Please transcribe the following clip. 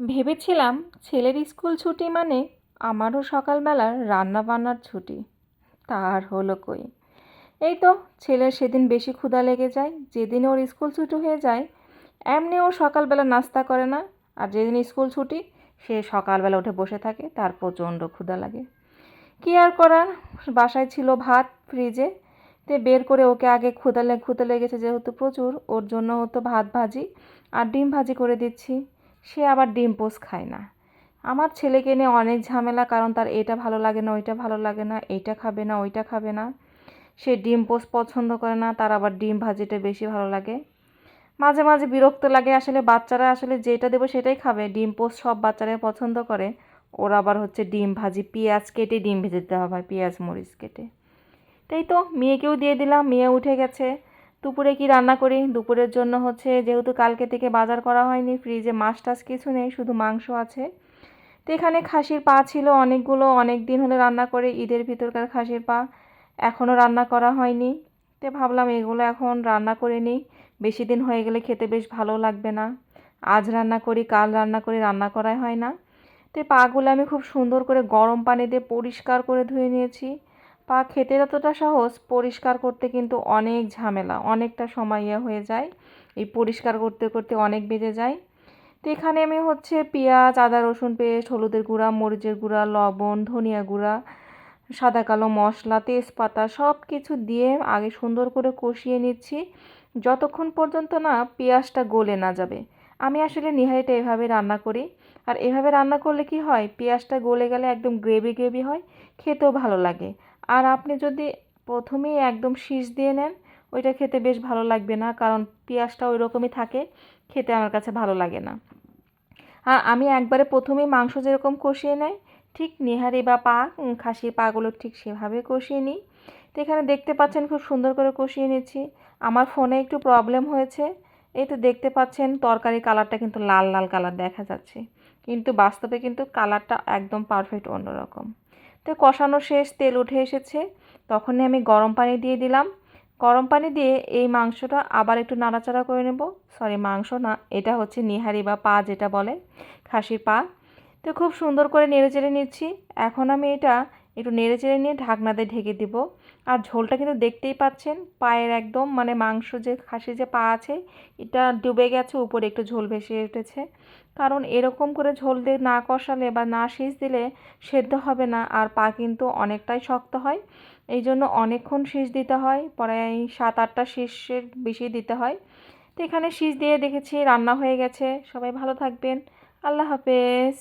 ভেবেছিলাম ছেলের স্কুল ছুটি মানে আমারও সকালবেলার রান্না বান্নার ছুটি। তা আর হলো কই? এই তো ছেলের সেদিন বেশি ক্ষুধা লেগে যায়, যেদিন ওর স্কুল ছুটি হয়ে যায়, এমনি ও সকালবেলা নাস্তা করে না। আর যেদিন স্কুল ছুটি, সে সকালবেলা উঠে বসে থাকে, তার প্রচণ্ড ক্ষুধা লাগে। কী আর করার? বাসায় ছিল ভাত, ফ্রিজে। তে বের করে ওকে আগে ক্ষুধা লে, ক্ষুধা লেগেছে যেহেতু প্রচুর, ওর জন্য হতো ভাত ভাজি আর ডিম ভাজি করে দিচ্ছি। সে আবার ডিম পোস খায় না। আমার ছেলেকে নিয়ে অনেক ঝামেলা, কারণ তার এটা ভালো লাগে না, ওইটা ভালো লাগে না, এইটা খাবে না, ওইটা খাবে না। সে ডিম পোস্ট পছন্দ করে না, তার আবার ডিম ভাজিটা বেশি ভালো লাগে। মাঝে মাঝে বিরক্ত লাগে, আসলে বাচ্চারা আসলে যেটা দেবো সেটাই খাবে। ডিম পোস্ট সব বাচ্চারাই পছন্দ করে। ওর আবার হচ্ছে ডিম ভাজি, পেঁয়াজ কেটে ডিম ভেজে দিতে হবে পেঁয়াজ মরিচ কেটে। তাই তো, মেয়েকেও দিয়ে দিলাম, মেয়ে উঠে গেছে। দুপুরে কি রান্না করি? দুপুরের জন্য হচ্ছে যেহেতু কালকে থেকে বাজার করা হয়নি ফ্রিজে মাছ টাছ কিছু নেই, শুধু মাংস আছে। তো এখানে খাসির পা ছিল অনেকগুলো অনেক দিন হলে রান্না করে ঈদের ভিতরকার খাসির পা এখনও রান্না করা হয়নি। তো ভাবলাম এগুলো এখন রান্না করে নিই, বেশি দিন হয়ে গেলে খেতে বেশ ভালো লাগবে না। আজ রান্না করি, কাল রান্না করি, রান্না করাই হয় না। তো পাগুলো আমি খুব সুন্দর করে গরম পানি দিয়ে পরিষ্কার করে ধুয়ে নিয়েছি। পা খেতে যতটা সহজ, পরিষ্কার করতে কিন্তু অনেক ঝামেলা, অনেকটা সময় ইয়ে হয়ে যায়। এই পরিষ্কার করতে করতে অনেক বেজে যায়। তো এখানে আমি হচ্ছে পেঁয়াজ, আদা, রসুন পেস্ট, হলুদের গুঁড়া, মরিচের গুঁড়া, লবণ, ধনিয়া গুঁড়া, সাদা কালো মশলা, তেজপাতা সব কিছু দিয়ে আগে সুন্দর করে কষিয়ে নিচ্ছি। যতক্ষণ পর্যন্ত না পেঁয়াজটা গলে না যাবে। আমি আসলে নিহারিটা এভাবে রান্না করি। আর এভাবে রান্না করলে কি হয়? পেঁয়াজটা গলে গেলে একদম গ্রেভি গ্রেভি হয়। খেতেও ভালো লাগে। আর আপনি যদি প্রথমেই একদম শীষ দিয়ে নেন, ওইটা খেতে বেশ ভালো লাগবে না, কারণ পেঁয়াজটা ওই রকমই থাকে, খেতে আমার কাছে ভালো লাগে না। আর আমি একবারে প্রথমেই মাংস যেরকম কষিয়ে নেয় ঠিক নিহারি বা পা খাসির পাগুলো ঠিক সেভাবে কষিয়ে নিই। তো এখানে দেখতে পাচ্ছেন খুব সুন্দর করে কষিয়ে নিচ্ছি। আমার ফোনে একটু প্রবলেম হয়েছে, এই তো দেখতে পাচ্ছেন তরকারি কালারটা কিন্তু লাল লাল কালার দেখা যাচ্ছে। কিন্তু বাস্তবে কিন্তু কালারটা একদম পারফেক্ট অন্যরকম। তো কষানো শেষ, তেল উঠে এসেছে। তখনই আমি গরম পানি দিয়ে দিলাম। গরম পানি দিয়ে এই মাংসটা আবার একটু নাড়াচাড়া করে নেব। সরি মাংস না, এটা হচ্ছে নিহারি বা পা যেটা বলে, খাসির পা। তো খুব সুন্দর করে নেড়ে চেড়ে নিচ্ছি। এখন আমি এটা একটু নেড়ে চেড়ে নিয়ে ঢাকনা দিয়ে ঢেকে দিব। আর ঝোলটা কিন্তু দেখতেই পাচ্ছেন, পায়ের একদম মানে মাংস যে খাসি যে পা আছে, এটা ডুবে গেছে, উপরে একটু ঝোল ভেসে উঠেছে। কারণ এরকম করে ঝোল দিয়ে না কষালে বা না সিজ দিলে সেদ্ধ হবে না, আর পা কিন্তু অনেকটাই শক্ত হয়। এই জন্য অনেকক্ষণ শীষ দিতে হয়, প্রায় সাত আটটা শীষের বেশি দিতে হয়। তো এখানে শীষ দিয়ে দেখেছি, রান্না হয়ে গেছে। সবাই ভালো থাকবেন। আল্লাহ হাফেজ।